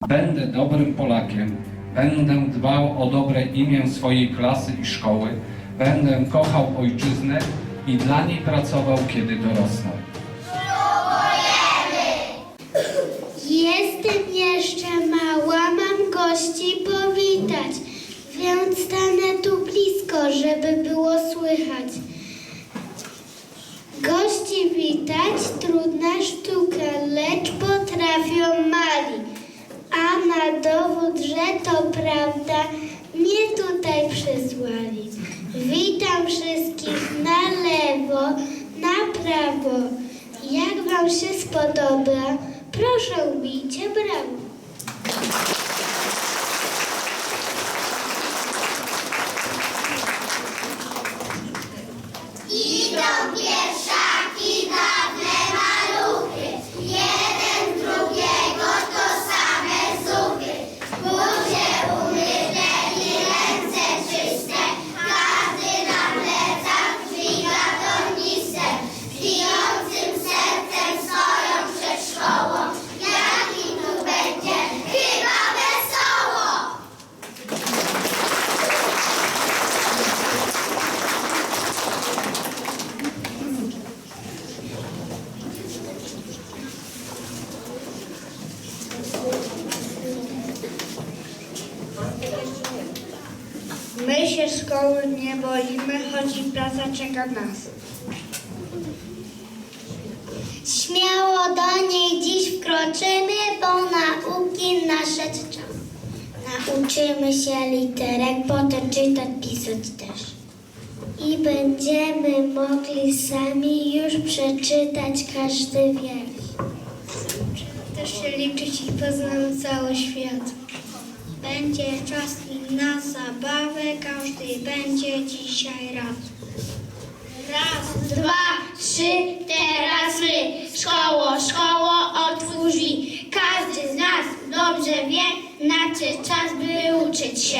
Będę dobrym Polakiem, będę dbał o dobre imię swojej klasy i szkoły, będę kochał ojczyznę i dla niej pracował, kiedy dorosnę. Jestem jeszcze mała, mam gości powitać, więc stanę tu blisko, żeby było słychać. Gości witać trudna sztuka, lecz potrafią mali. A na dowód, że to prawda, mnie tutaj przysłali. Witam wszystkich na lewo, na prawo. Jak wam się spodoba, proszę bijcie brawo. Śmiało do niej dziś wkroczymy, bo nauki nadszedł czas. Nauczymy się literek, potem czytać, pisać też. I będziemy mogli sami już przeczytać każdy wiersz. Też się liczyć i poznamy cały świat. Będzie czas na zabawę, każdy będzie dzisiaj rad. Raz, dwa, trzy, teraz my. Szkoło, szkoło, otwórz drzwi. Każdy z nas dobrze wie, nadszedł czas, by uczyć się.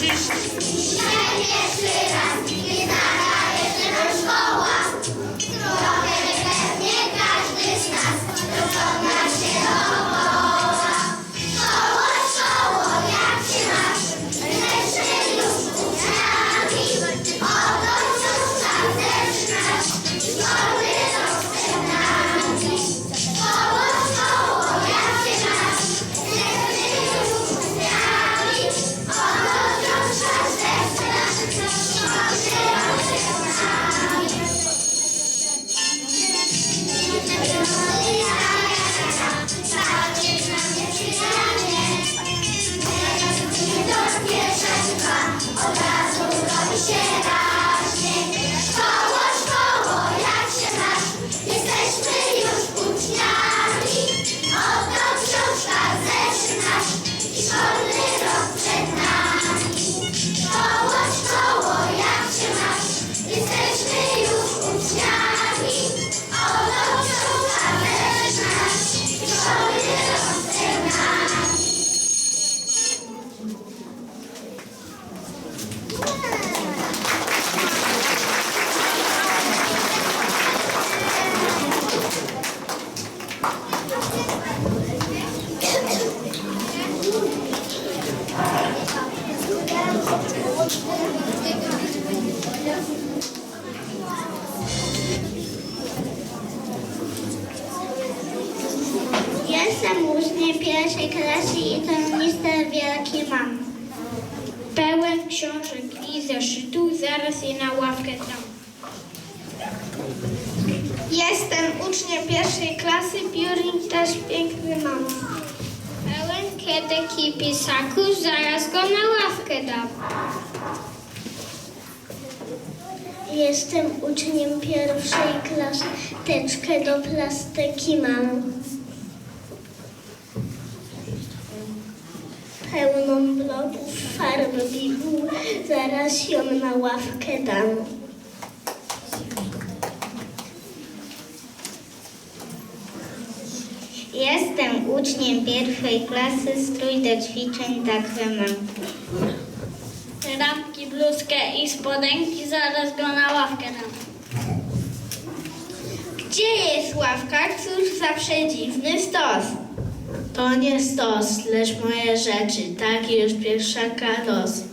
Pierwszy raz, Jestem uczniem pierwszej klasy i tornister wielki mam. Pełen książek i zeszytu, zaraz je na ławkę dam. Jestem uczniem pierwszej klasy, piórik też piękny mam. Pełen kiedek i pisaków, zaraz go na ławkę dam. Jestem uczniem pierwszej klasy, teczkę do plastyki mam. Pełną bloków farby bigu, zaraz ją na ławkę dam. Jestem uczniem pierwszej klasy, strój do ćwiczeń takwe mam. Ramki, bluzkę i spodenki, zaraz go na ławkę dam. Gdzie jest ławka? Cóż za przedziwny stos. To nie stos, lecz moje rzeczy, taki już pierwszaka los.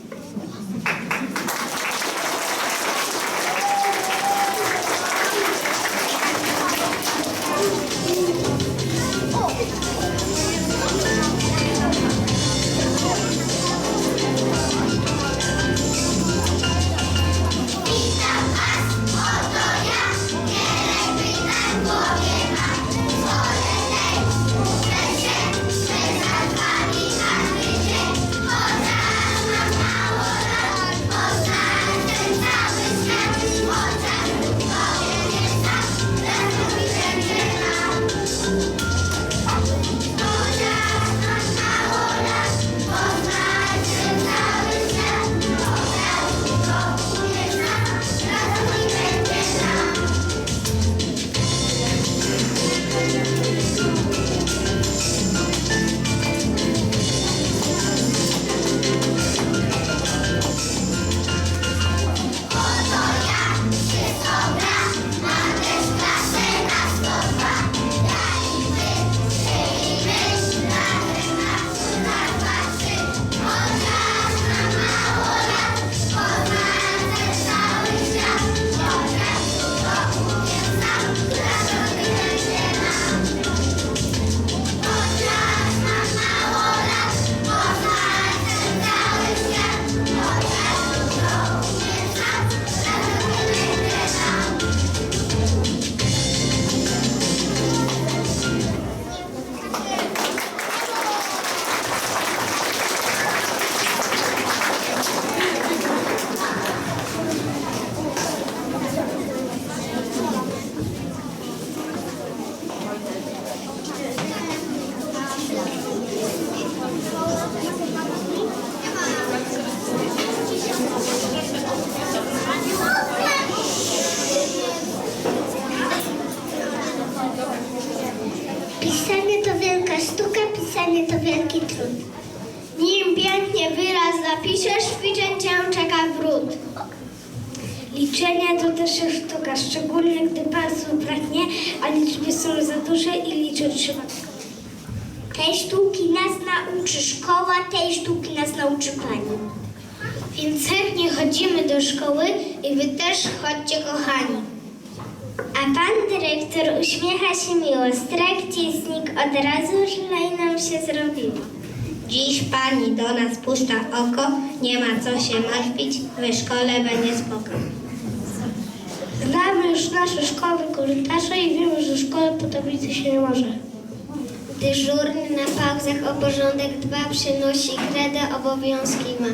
Liczenie to też jest sztuka, szczególnie gdy bardzo braknie, a liczby są za duże i liczyć trzeba. Tej sztuki nas nauczy szkoła, tej sztuki nas nauczy pani. Więc chętnie chodzimy do szkoły i wy też chodźcie kochani. A pan dyrektor uśmiecha się miło, strach znikł od razu, że nam się zrobiło. Dziś pani do nas puszcza oko, nie ma co się martwić, w szkole będzie spoko. Znamy już nasze szkoły korytarze i wiemy, że w szkole po tablicy się nie może. Dyżurny na pauzach o porządek dba, przynosi kredę, obowiązki ma.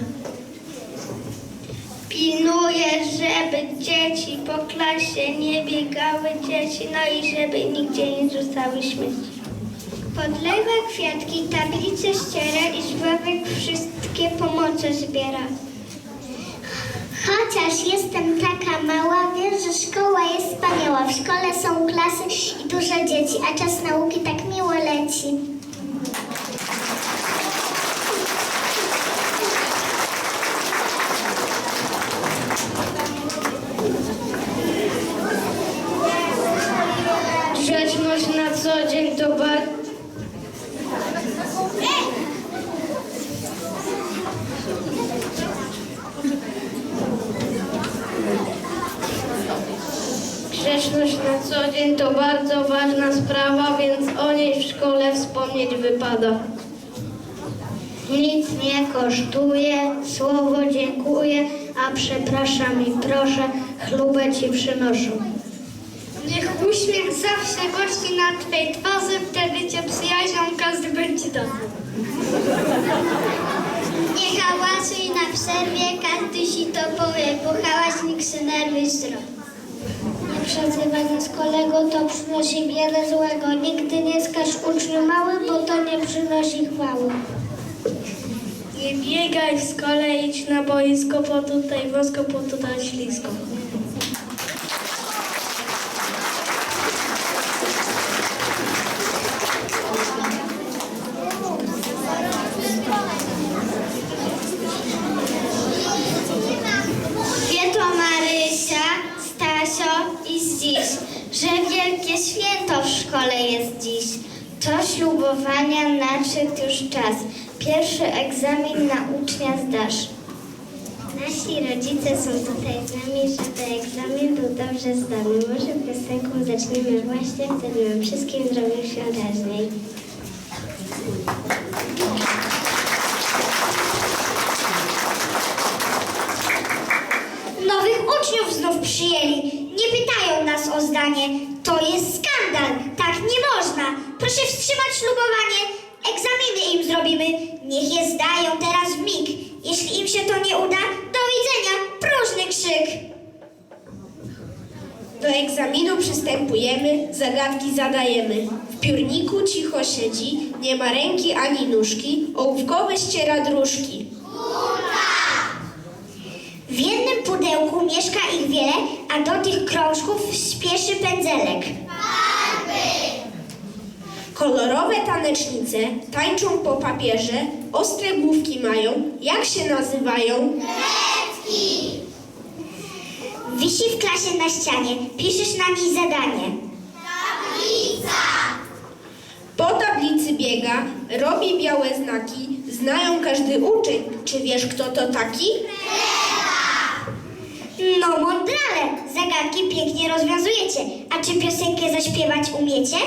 Pilnuję, żeby dzieci po klasie nie biegały dzieci, no i żeby nigdzie nie rzucały śmieci. Podlewa kwiatki, tablice ściera i z wszystkie pomoce zbiera. Chociaż jestem taka mała, wiem, że szkoła jest wspaniała. W szkole są klasy i dużo dzieci, a czas nauki tak miło leci. Grzeczność na co dzień to bardzo... Grzeczność na co dzień to bardzo ważna sprawa, więc o niej w szkole wspomnieć wypada. Nic nie kosztuje, słowo dziękuję, a przepraszam i proszę, chlubę ci przynoszę. Niech uśmiech zawsze gości na twej twarzy, wtedy cię przyjaźnią, każdy będzie dobry. Nie hałasuj na przerwie, każdy ci to powie, bo hałas nikt się nerwy zrobi. Nie przezywanie z kolego to przynosi wiele złego. Nigdy nie skaż uczniu mały, bo to nie przynosi chwały. Nie biegaj w szkole, idź na boisko, bo tutaj wąsko, bo tutaj ślisko. To ślubowania nadszedł już czas. Pierwszy egzamin na ucznia zdasz. Nasi rodzice są tutaj z nami, żeby egzamin był dobrze zdany. Może piosenką zaczniemy właśnie, wtedy nam wszystkim zrobił się raźniej. Nowych uczniów znów przyjęli. Nie pytają nas o zdanie. To jest skandal. Tak nie można. Proszę wstrzymać ślubowanie. Egzaminy im zrobimy. Niech je zdają teraz w mig. Jeśli im się to nie uda, do widzenia. Próżny krzyk. Do egzaminu przystępujemy, zagadki zadajemy. W piórniku cicho siedzi, nie ma ręki ani nóżki, ołówkowe ściera dróżki. W jednym pudełku mieszka ich wiele, a do tych krążków spieszy pędzelek. Kolorowe tanecznice tańczą po papierze, ostre główki mają, jak się nazywają? Wisi w klasie na ścianie. Piszesz na niej zadanie. Po tablicy biega, robi białe znaki, znają każdy uczeń. Czy wiesz kto to taki? No mądrale, zagadki pięknie rozwiązujecie. A czy piosenkę zaśpiewać umiecie?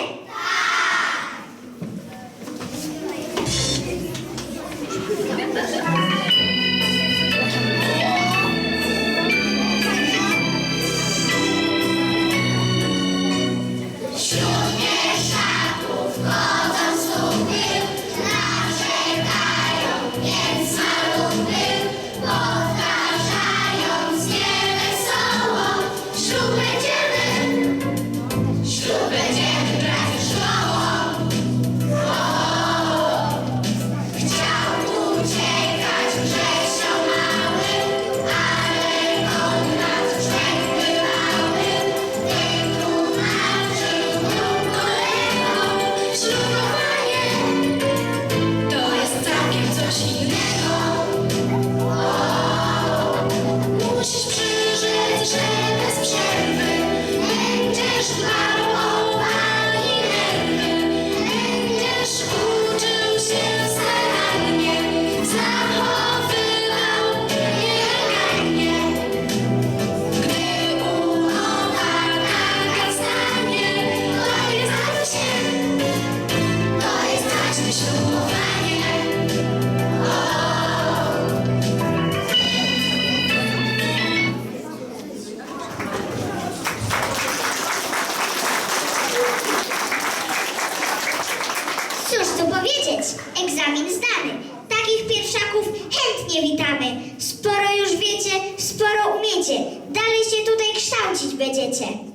Egzamin zdany. Takich pierwszaków chętnie witamy. Sporo już wiecie, sporo umiecie. Dalej się tutaj kształcić będziecie.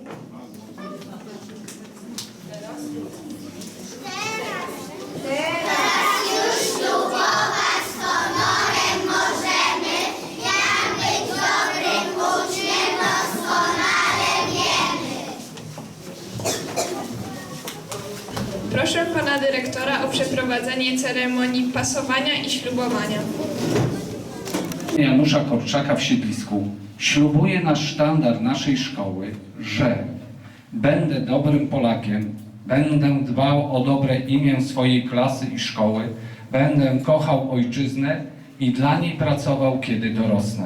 Proszę pana dyrektora o przeprowadzenie ceremonii pasowania i ślubowania. Janusza Korczaka w Siedlisku ślubuję na sztandar naszej szkoły, że będę dobrym Polakiem, będę dbał o dobre imię swojej klasy i szkoły, będę kochał ojczyznę i dla niej pracował, kiedy dorosnę.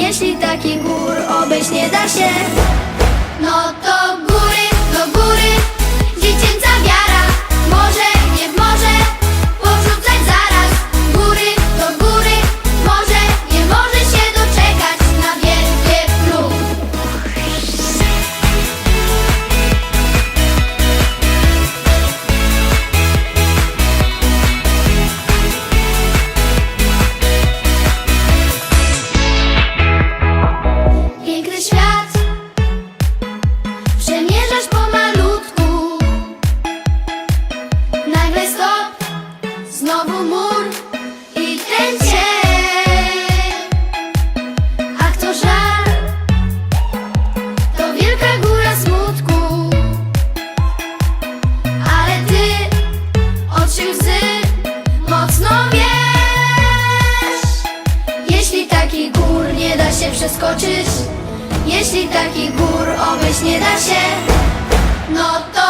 jeśli takich gór obejść nie da się, no to się łzy Mocno wiesz. Jeśli taki gór nie da się przeskoczyć Jeśli taki gór obejść nie da się No to